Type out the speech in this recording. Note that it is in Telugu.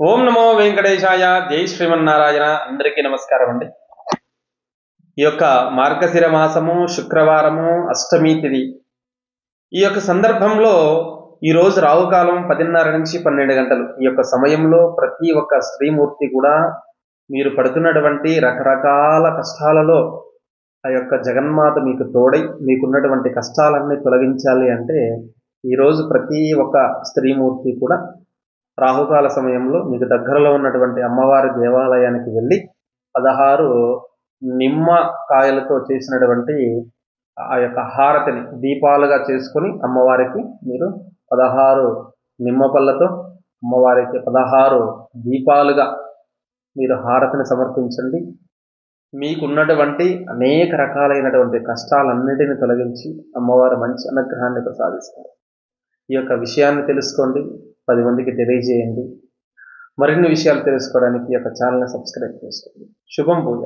ఓం నమో వెంకటేశాయ. జై శ్రీమన్నారాయణ. అందరికీ నమస్కారం అండి. ఈ యొక్క మార్గశిర మాసము శుక్రవారము అష్టమి తిది. ఈ యొక్క సందర్భంలో ఈ రోజు రావుకాలం పదిన్నర నుంచి పన్నెండు గంటలు. ఈ యొక్క సమయంలో ప్రతి ఒక్క స్త్రీమూర్తి కూడా మీరు పడుతున్నటువంటి రకరకాల కష్టాలలో ఆ యొక్క జగన్మాత మీకు తోడై మీకున్నటువంటి కష్టాలన్నీ తొలగించాలి అంటే ఈరోజు ప్రతి ఒక్క స్త్రీమూర్తి కూడా రాహుకాల సమయంలో మీకు దగ్గరలో ఉన్నటువంటి అమ్మవారి దేవాలయానికి వెళ్ళి పదహారు నిమ్మ కాయలతో చేసినటువంటి ఆ యొక్క హారతిని దీపాలుగా చేసుకొని అమ్మవారికి మీరు పదహారు నిమ్మ పళ్ళతో అమ్మవారికి పదహారు దీపాలుగా మీరు హారతిని సమర్పించండి. మీకున్నటువంటి అనేక రకాలైనటువంటి కష్టాలన్నిటిని తొలగించి అమ్మవారు మంచి అనుగ్రహాన్ని ప్రసాదిస్తారు. ఈ యొక్క విషయాన్ని తెలుసుకోండి. పది మందికి తెలియజేయండి మరిన్ని విషయాలు తెలుసుకోవడానికి ఈ యొక్క ఛానల్ని సబ్స్క్రైబ్ చేసుకోండి. శుభం పూజ